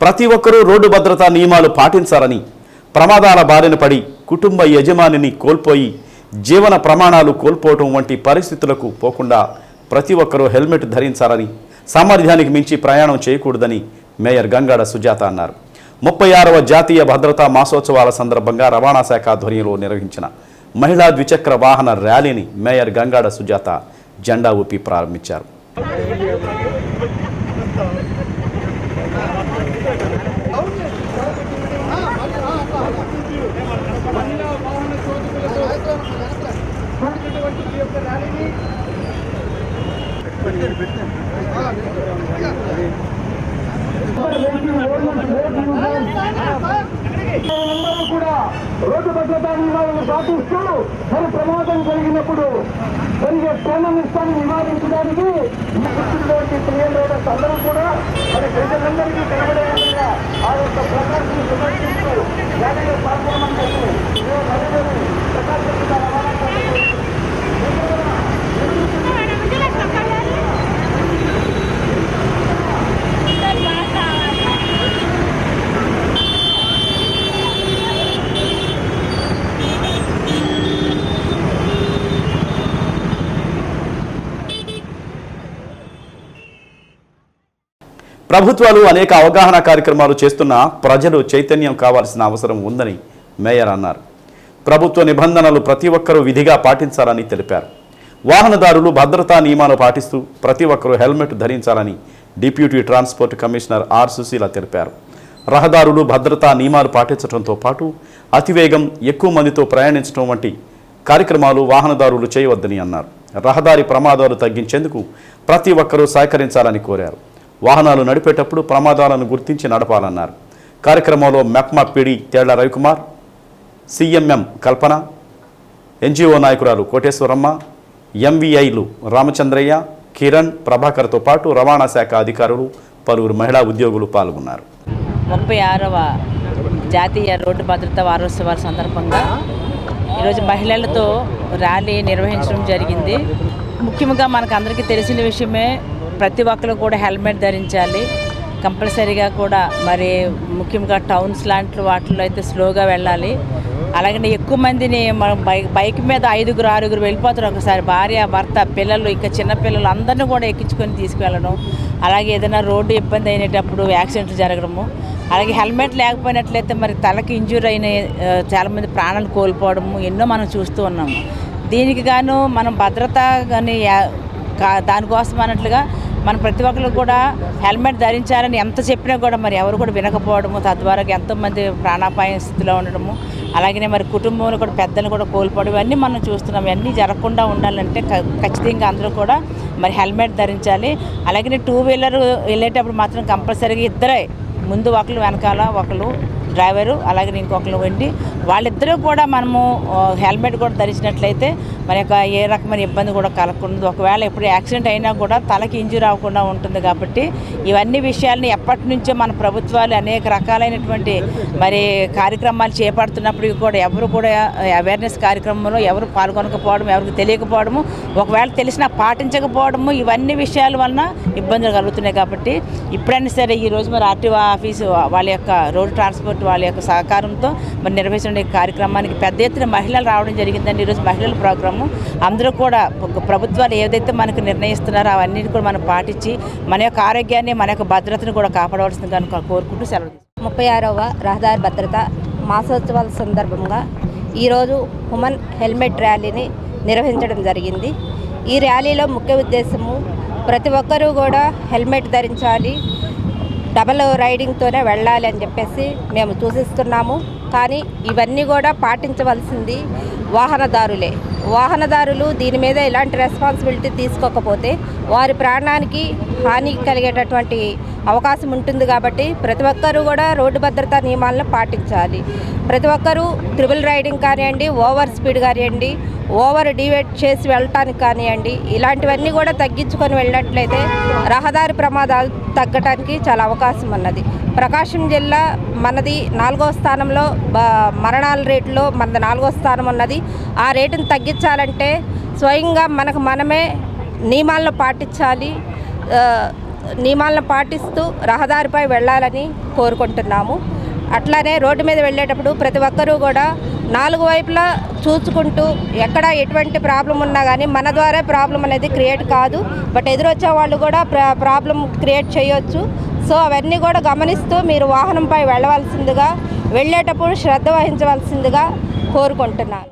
ప్రతి ఒక్కరూ రోడ్డు భద్రతా నియమాలు పాటించాలని ప్రమాదాల బారిన పడి కుటుంబ యజమానిని కోల్పోయి జీవన ప్రమాణాలు కోల్పోవటం వంటి పరిస్థితులకు పోకుండా ప్రతి ఒక్కరూ హెల్మెట్ ధరించాలని సామర్థ్యానికి మించి ప్రయాణం చేయకూడదని మేయర్ గంగాడ సుజాత అన్నారు. ముప్పై ఆరవ జాతీయ భద్రతా మాసోత్సవాల సందర్భంగా రవాణా శాఖ ఆధ్వర్యంలో నిర్వహించిన మహిళా ద్విచక్ర వాహన ర్యాలీని మేయర్ గంగాడ సుజాత జెండా ఊపి ప్రారంభించారు. కూడా రోడ్డు భద్రతా నియమాలను పాటిస్తూ మరి ప్రమాదం జరిగినప్పుడు జరిగే ప్రాణ నష్టాన్ని నివారించడానికి ఈ గుర్తుల్లోకి అందరూ కూడా మరి ప్రజలందరికీ కనబడే విధంగా ఆ యొక్క ప్రకాశం సుదర్శిస్తూ జాతీయ పాల్గొనమని చెప్పి ప్రభుత్వాలు అనేక అవగాహన కార్యక్రమాలు చేస్తున్నా ప్రజలు చైతన్యం కావాల్సిన అవసరం ఉందని మేయర్ అన్నారు. ప్రభుత్వ నిబంధనలు ప్రతి ఒక్కరూ విధిగా పాటించాలని తెలిపారు. వాహనదారులు భద్రతా నియమాలు పాటిస్తూ ప్రతి ఒక్కరూ హెల్మెట్ ధరించాలని deputy transport commissioner R Sushila తెలిపారు. రహదారులు భద్రతా నియమాలు పాటించడంతో పాటు అతివేగం ఎక్కువ మందితో ప్రయాణించడం వంటి కార్యక్రమాలు వాహనదారులు చేయవద్దని అన్నారు. రహదారి ప్రమాదాలు తగ్గించేందుకు ప్రతి ఒక్కరూ సహకరించాలని కోరారు. వాహనాలు నడిపేటప్పుడు ప్రమాదాలను గుర్తించి నడపాలన్నారు. కార్యక్రమంలో MEPMA PD Thella Ravikumar CMM Kalpana NGO నాయకురాలు కోటేశ్వరమ్మ ఎంవీఐలు రామచంద్రయ్య కిరణ్ ప్రభాకర్తో పాటు రవాణా శాఖ అధికారులు పలువురు మహిళా ఉద్యోగులు పాల్గొన్నారు. ముప్పై ఆరవ జాతీయ రోడ్డు భద్రతా వారోత్సవాల సందర్భంగా ఈరోజు మహిళలతో ర్యాలీ నిర్వహించడం జరిగింది. ముఖ్యంగా మనకు అందరికీ తెలిసిన విషయమే ప్రతి ఒక్కరు కూడా హెల్మెట్ ధరించాలి. కంపల్సరీగా కూడా మరి ముఖ్యంగా టౌన్స్ లాంటి వాటిల్లో అయితే స్లోగా వెళ్ళాలి. అలాగే ఎక్కువ మందిని మనం బైక్ బైక్ మీద ఐదుగురు ఆరుగురు వెళ్ళిపోతారు ఒకసారి. భార్య భర్త పిల్లలు ఇంకా చిన్నపిల్లలు అందరిని అందరినీ కూడా ఎక్కించుకొని తీసుకువెళ్ళడం. అలాగే ఏదైనా రోడ్డు ఇబ్బంది అయినప్పుడు యాక్సిడెంట్లు జరగడము. అలాగే హెల్మెట్ లేకపోయినట్లయితే మరి తలకి ఇంజూర్ అయిన చాలామంది ప్రాణాలు కోల్పోవడము ఎన్నో మనం చూస్తూ ఉన్నాము. దీనికి గాను మనం భద్రత కానీ దానికోసం అన్నట్లుగా మన ప్రతి ఒక్కరు కూడా హెల్మెట్ ధరించాలని ఎంత చెప్పినా కూడా మరి ఎవరు కూడా వినకపోవడము తద్వారా ఎంతోమంది ప్రాణాపాయ స్థితిలో ఉండడము అలాగనే మరి కుటుంబంలో కూడా పెద్దలు కూడా కోల్పోవడం ఇవన్నీ మనం చూస్తున్నాం. ఇవన్నీ జరగకుండా ఉండాలంటే ఖచ్చితంగా అందరూ కూడా మరి హెల్మెట్ ధరించాలి. అలాగే టూ వీలర్ వెళ్ళేటప్పుడు మాత్రం కంపల్సరీగా ఇద్దరే ముందు ఒకరు వెనకాల ఒకరు డ్రైవరు అలాగే ఇంకొకరు ఉండి వాళ్ళిద్దరూ కూడా మనము హెల్మెట్ కూడా ధరించినట్లయితే మన యొక్క ఏ రకమైన ఇబ్బంది కూడా కలగకుండా ఒకవేళ ఎప్పుడు యాక్సిడెంట్ అయినా కూడా తలకి ఇంజూర్ అవ్వకుండా ఉంటుంది కాబట్టి ఇవన్నీ విషయాల్ని ఎప్పటి నుంచో మన ప్రభుత్వాలు అనేక రకాలైనటువంటి మరి కార్యక్రమాలు చేపడుతున్నప్పటికీ కూడా ఎవరు కూడా అవేర్నెస్ కార్యక్రమంలో ఎవరు పాల్గొనకపోవడం ఎవరికి తెలియకపోవడము ఒకవేళ తెలిసినా పాటించకపోవడము ఇవన్నీ విషయాల వలన ఇబ్బందులు కలుగుతున్నాయి కాబట్టి ఇప్పుడైనా సరే ఈ రోజు మరి ఆర్టీఓ ఆఫీసు వాళ్ళ యొక్క రోడ్డు ట్రాన్స్పోర్ట్ వాళ్ళ యొక్క సహకారంతో మరి నిర్వహించిన ఈ కార్యక్రమానికి పెద్ద ఎత్తున మహిళలు రావడం జరిగిందండి. ఈరోజు మహిళల ప్రోగ్రాము. అందరూ కూడా ఒక ప్రభుత్వాలు ఏదైతే మనకు నిర్ణయిస్తున్నారో అవన్నీ కూడా మనం పాటించి మన యొక్క ఆరోగ్యాన్ని మన యొక్క భద్రతను కూడా కాపాడవలసింది కనుక కోరుకుంటూ సెలవు ముప్పై ఆరవ రహదారి భద్రత మాసోత్సవాల సందర్భంగా ఈరోజు ఉమెన్ హెల్మెట్ ర్యాలీని నిర్వహించడం జరిగింది. ఈ ర్యాలీలో ముఖ్య ఉద్దేశము ప్రతి ఒక్కరూ కూడా హెల్మెట్ ధరించాలి డబల్ రైడింగ్తోనే వెళ్ళాలి అని చెప్పేసి మేము సూచిస్తున్నాము. కానీ ఇవన్నీ కూడా పాటించవలసింది వాహనదారులే. వాహనదారులు దీని మీద ఎలాంటి రెస్పాన్సిబిలిటీ తీసుకోకపోతే వారి ప్రాణానికి హాని కలిగేటటువంటి అవకాశం ఉంటుంది కాబట్టి ప్రతి ఒక్కరూ కూడా రోడ్డు భద్రతా నియమాలను పాటించాలి. ప్రతి ఒక్కరూ ట్రిపుల్ రైడింగ్ కానివ్వండి ఓవర్ స్పీడ్ కానివ్వండి ఓవర్ డివేట్ చేసి వెళ్ళటానికి కానివ్వండి ఇలాంటివన్నీ కూడా తగ్గించుకొని వెళ్ళినట్లయితే రహదారి ప్రమాదాలు తగ్గటానికి చాలా అవకాశం ఉన్నది. ప్రకాశం జిల్లా మనది నాలుగో స్థానంలో మరణాల రేటులో మనది నాలుగో స్థానం ఉన్నది. ఆ రేటును తగ్గించాలంటే స్వయంగా మనకు మనమే నియమాలను పాటించాలి. నియమాలను పాటిస్తూ రహదారిపై వెళ్ళాలని కోరుకుంటున్నాము. అట్లానే రోడ్డు మీద వెళ్ళేటప్పుడు ప్రతి ఒక్కరూ కూడా నాలుగు వైపులా చూసుకుంటూ ఎక్కడ ఎటువంటి ప్రాబ్లం ఉన్నా కానీ మన ద్వారా ప్రాబ్లం అనేది క్రియేట్ కాదు. బట్ ఎదురొచ్చే వాళ్ళు కూడా ప్రా ప్రాబ్లం క్రియేట్ చేయొచ్చు. సో అవన్నీ కూడా గమనిస్తూ మీరు వాహనంపై వెళ్ళవలసిందిగా వెళ్ళేటప్పుడు శ్రద్ధ వహించవలసిందిగా కోరుకుంటున్నాను.